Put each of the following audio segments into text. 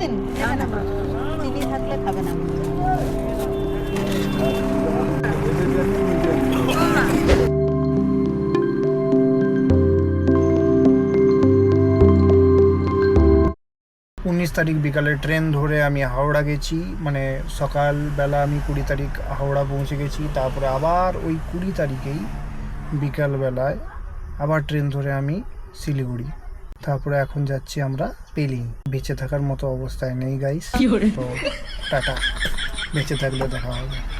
দিন চিনি থাকলে খাবে না। উনিশ তারিখ বিকালে ট্রেন ধরে আমি হাওড়া গেছি মানে সকালবেলা আমি কুড়ি তারিখ হাওড়া পৌঁছে গেছি, তারপরে আবার ওই কুড়ি তারিখেই বিকালবেলায় আবার ট্রেন ধরে আমি শিলিগুড়ি। তারপরে এখন যাচ্ছি আমরা পেলিং। বেঁচে থাকার মতো অবস্থায় নেই গাইস তো টাটা। বেঁচে থাকলে দেখা হবে।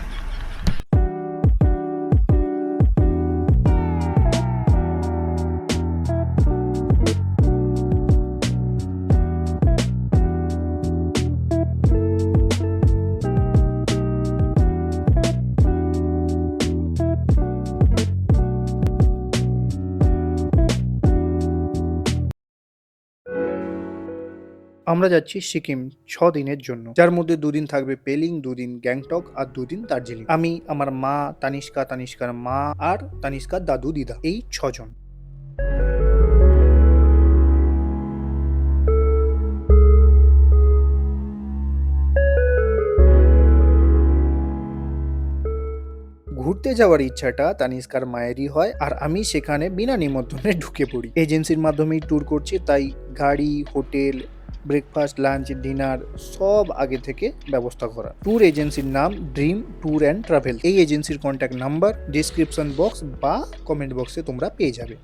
আমরা যাচ্ছি সিকিম ছ দিনের জন্য। যার মধ্যে দুদিন থাকবে পেলিং, দুদিন গ্যাংটক আর দুদিন দার্জিলিং। আমি, আমার মা, তানিষ্কা, তানিষ্কার মা আর তানিষ্কার দাদু দিদা, এই ছজন। ঘুরতে যাওয়ার ইচ্ছাটা তানিষ্কার মায়েরই হয় আর আমি সেখানে বিনা নিমন্ত্রণে ঢুকে পড়ি। এজেন্সির মাধ্যমেই ট্যুর করছি, তাই গাড়ি, হোটেল ব্রেকফাস্ট লাঞ্চ ডিনার সব আগে থেকে ব্যবস্থা করা। ট্যুর এজেন্সির নাম ড্রিম ট্যুর অ্যান্ড ট্রাভেল এই এজেন্সির কন্ট্যাক্ট নাম্বার ডিসক্রিপশন বক্স বা কমেন্ট বক্সে তোমরা পেয়ে যাবে।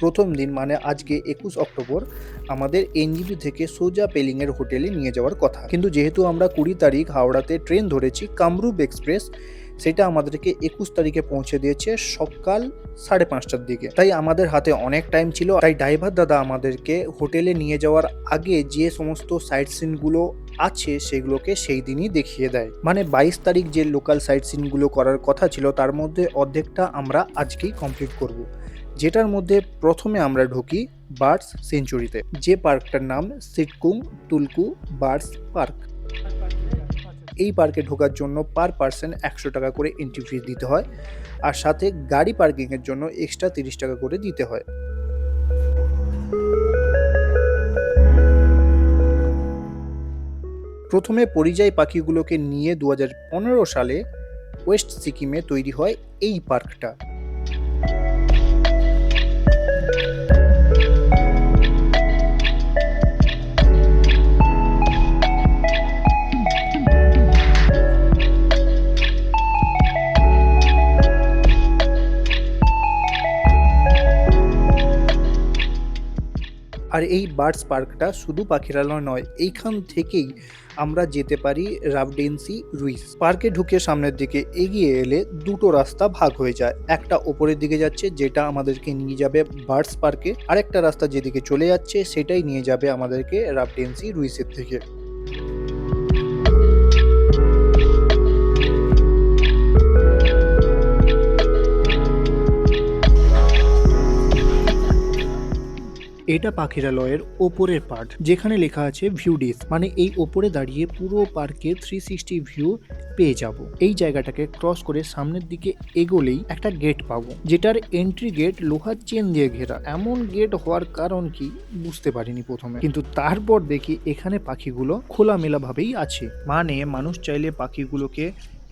প্রথম দিন মানে আজকে একুশ অক্টোবর, আমাদের এনজিপি থেকে সোজা পেলিংয়ের হোটেলে নিয়ে যাওয়ার কথা। কিন্তু যেহেতু আমরা কুড়ি তারিখ হাওড়াতে ট্রেন ধরেছি, কামরূপ এক্সপ্রেস সেটা আমাদেরকে একুশ তারিখে পৌঁছে দিয়েছে সকাল সাড়ে পাঁচটার দিকে। তাই আমাদের হাতে অনেক টাইম ছিল। তাই ড্রাইভার দাদা আমাদেরকে হোটেলে নিয়ে যাওয়ার আগে যে সমস্ত সাইট সিনগুলো আছে সেগুলোকে সেই দিনই দেখিয়ে দেয়। মানে বাইশ তারিখ যে লোকাল সাইট সিনগুলো করার কথা ছিল, তার মধ্যে অর্ধেকটা আমরা আজকেই কমপ্লিট করব। যেটার মধ্যে প্রথমে আমরা ঢুকি বার্ডস সেঞ্চুরিতে যে পার্কটার নাম সিটকুং টুলকু বার্ডস পার্ক এই পার্কে ঢোকার জন্য পার পার্সন একশো টাকা করে এন্ট্রি ফিস দিতে হয় আর সাথে গাড়ি পার্কিংয়ের জন্য এক্সট্রা তিরিশ টাকা করে দিতে হয়। প্রথমে পরিযায়ী পাখিগুলোকে নিয়ে দু হাজার পনেরো সালে ওয়েস্ট সিকিমে তৈরি হয় এই পার্কটা। আর এই বার্ডস পার্কটা শুধু পাখিরালয় নয়, এইখান থেকেই আমরা যেতে পারি রাবডেন্সি রুইস। পার্কে ঢুকে সামনের দিকে এগিয়ে এলে দুটো রাস্তা ভাগ হয়ে যায়। একটা ওপরের দিকে যাচ্ছে, যেটা আমাদেরকে নিয়ে যাবে বার্ডস পার্কে। আরেকটা রাস্তা যেদিকে চলে যাচ্ছে, সেটাই নিয়ে যাবে আমাদেরকে রাবডেন্সি রুইসের থেকে এটা পাখিরালয়ের ওপরের পার্ট যেখানে লেখা আছে ভিউ ডিস মানে এই ওপরে দাঁড়িয়ে পুরো পার্কের থ্রি সিক্সটি ভিউ পেয়ে যাব। এই জায়গাটাকে ক্রস করে সামনের দিকে এগোলেই একটা গেট পাবো, যেটার এন্ট্রি গেট লোহার চেন দিয়ে ঘেরা। এমন গেট হওয়ার কারণ কি বুঝতে পারিনি প্রথমে। কিন্তু তারপর দেখি এখানে পাখিগুলো খোলামেলা ভাবেই আছে। মানে মানুষ চাইলে পাখিগুলোকে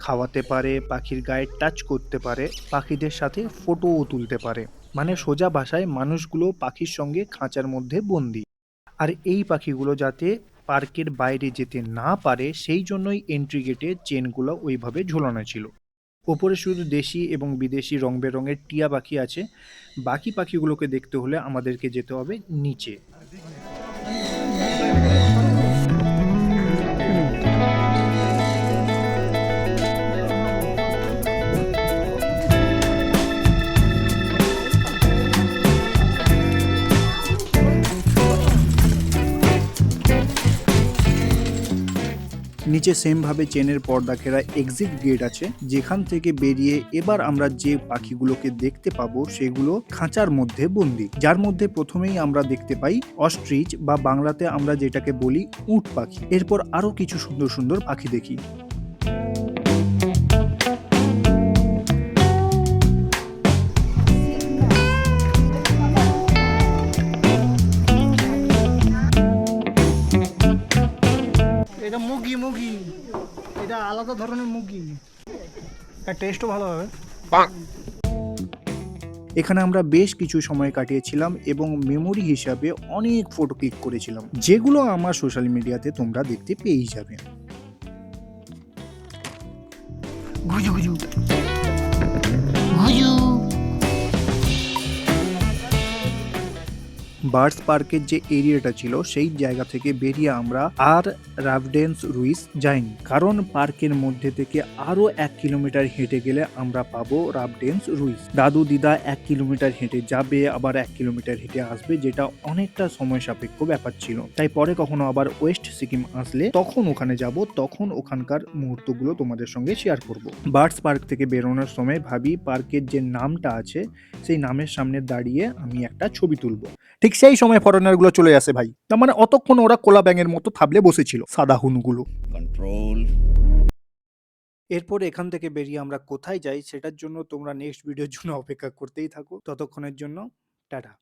খাওয়াতে পারে, পাখির গায়ে টাচ করতে পারে, পাখিদের সাথে ফটোও তুলতে পারে। মানে সোজা ভাষায় মানুষগুলো পাখির সঙ্গে খাঁচার মধ্যে বন্দি। আর এই পাখিগুলো যাতে পার্কের বাইরে যেতে না পারে, সেই জন্যই এন্ট্রি গেটে চেনগুলো ওইভাবে ঝোলানো ছিল। ওপরে শুধু দেশি এবং বিদেশি রং বেরঙের টিয়া পাখি আছে। বাকি পাখিগুলোকে দেখতে হলে আমাদেরকে যেতে হবে নিচে। নিচে সেমভাবে চেনের পর্দা ঘেরা এক্সিট গেট আছে, যেখান থেকে বেরিয়ে এবার আমরা যে পাখিগুলোকে দেখতে পাবো সেগুলো খাঁচার মধ্যে বন্দি। যার মধ্যে প্রথমেই আমরা দেখতে পাই অস্ট্রিচ বা বাংলাতে আমরা যেটাকে বলি উট পাখি। এরপর আরও কিছু সুন্দর সুন্দর পাখি দেখি। মুগি মুগি। এটা আলাদা ধরনের মুগি। এর টেস্টও ভালো হবে। এখানে আমরা বেশ কিছু সময় কাটিয়েছিলাম এবং মেমোরি হিসাবে অনেক ফটো ক্লিক করেছিলাম যেগুলো আমার সোশ্যাল মিডিয়াতে তোমরা দেখতে পেয়েই যাবে। গুজু গুজু। বার্ডস পার্কের যে এরিয়াটা ছিল, সেই জায়গা থেকে বেরিয়ে আমরা আর রাভডেন্স রুইস যাইনি। কারণ পার্কের মধ্যে থেকে আরও এক কিলোমিটার হেঁটে গেলে আমরা পাবো রাভডেন্স রুইস। দাদু দিদা এক কিলোমিটার হেঁটে যাবে, আবার এক কিলোমিটার হেঁটে আসবে, যেটা অনেকটা সময় সাপেক্ষ ব্যাপার ছিল। তাই পরে কখনো আবার ওয়েস্ট সিকিম আসলে তখন ওখানে যাব, তখন ওখানকার মুহূর্তগুলো তোমাদের সঙ্গে শেয়ার করব। বার্ডস পার্ক থেকে বেরোনোর সময় ভাবি পার্কের যে নামটা আছে, সেই নামের সামনে দাঁড়িয়ে আমি একটা ছবি তুলবো। ঠিক সেই সময় ফরেনারগুলো চলে আসে ভাই। তার মানে অতক্ষণ ওরা কোলা ব্যাঙের মতো থাবলে বসেছিল সাদা হুনগুলো। কন্ট্রোল এরপর এখান থেকে বেরিয়ে আমরা কোথায় যাই সেটার জন্য তোমরা নেক্সট ভিডিওর জন্য অপেক্ষা করতেই থাকো। ততক্ষণের জন্য টাটা।